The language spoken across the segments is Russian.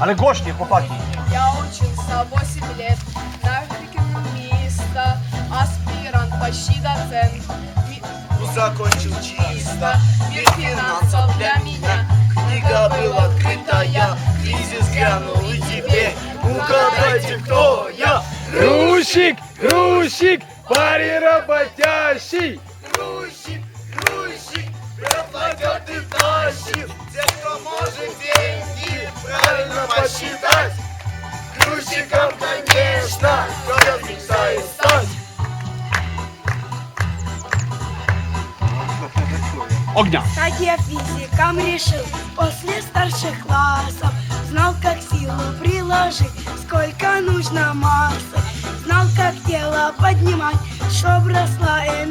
Ale głośniej, chłopaki. Я учился 8 лет на экономиста, аспирант, почти доцент. Ми- Закончил чисто Мир финансов для меня. Книга была открытая Кризис грянул и теперь Угадайте, кто я Грузчик, грузчик, парень работящий. Грузчик посчитать Грузчиком, конечно Кто мечтает стать. Ognia. Стать я физиком решил после старших классов. Знал, как силу приложить, сколько нужно массы. Знал, как тело поднимать, чтоб росла энергия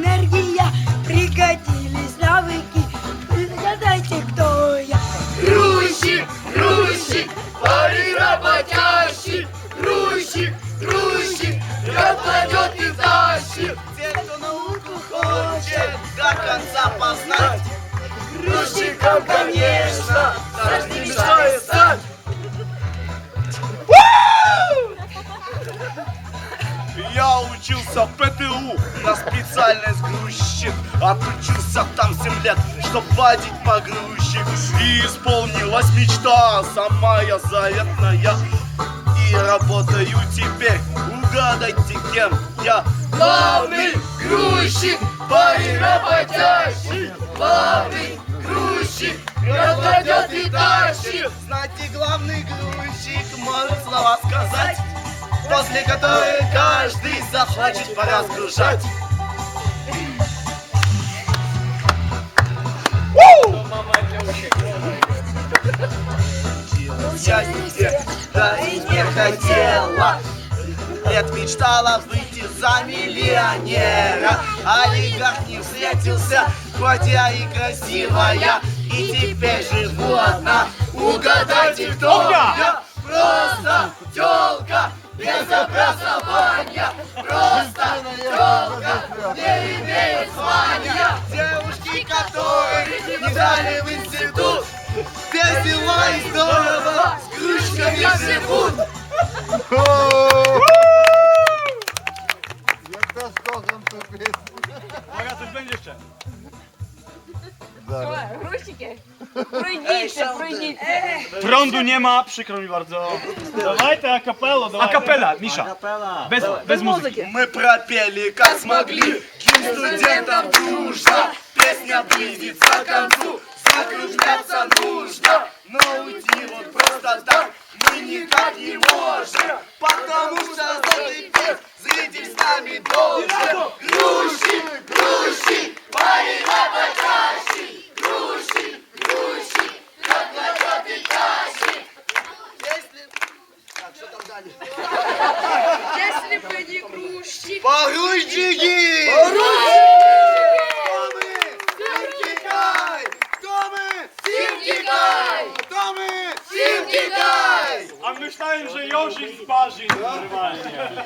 Я учился в ПТУ на специальность грузчик. Отучился там 7 лет, чтоб водить погрузчик. И исполнилась мечта, самая заветная. И работаю теперь, угадайте кем я? Главный грузчик, парень работящий Главный грузчик, кладет и тащит Знаете, главный грузчик может слова сказать? После которой каждый захочет поразгружать Я никогда и не хотела. Лет мечтала выйти за миллионера. Олигарх не встретился, хоть я и красивая. И теперь живу одна. Угадайте, кто я? Просто тёлка без образования не имеет звания Девушки, которые не дали в институт Весело и здорово с кружками живут Uwaga, coś będzie jeszcze. Грузчики? Пройдите, пройдите. Prądu nie ma, przykro mi bardzo. Давайте акапеллу, A давайте. kapela, Misza. Bez, bez muzyki. Мы пропели, как смогли. Ким студентам дружно Песня близится к концу. Закругляться нужно. Но уйти вот просто так Мы никак не можем. Потому что золотой пес Зритель с нами должен. Грузчик, грузчик Парень работящий Грузчик, грузчик Как кладет и тащит Если... Так, что там далее? Если бы не грузчик. Погрузчики! Кто мы? Симки-гай! Кто мы? Симки-гай! Кто мы? Симки-гай! A myślałem, że Jozik z Barzin normalnie.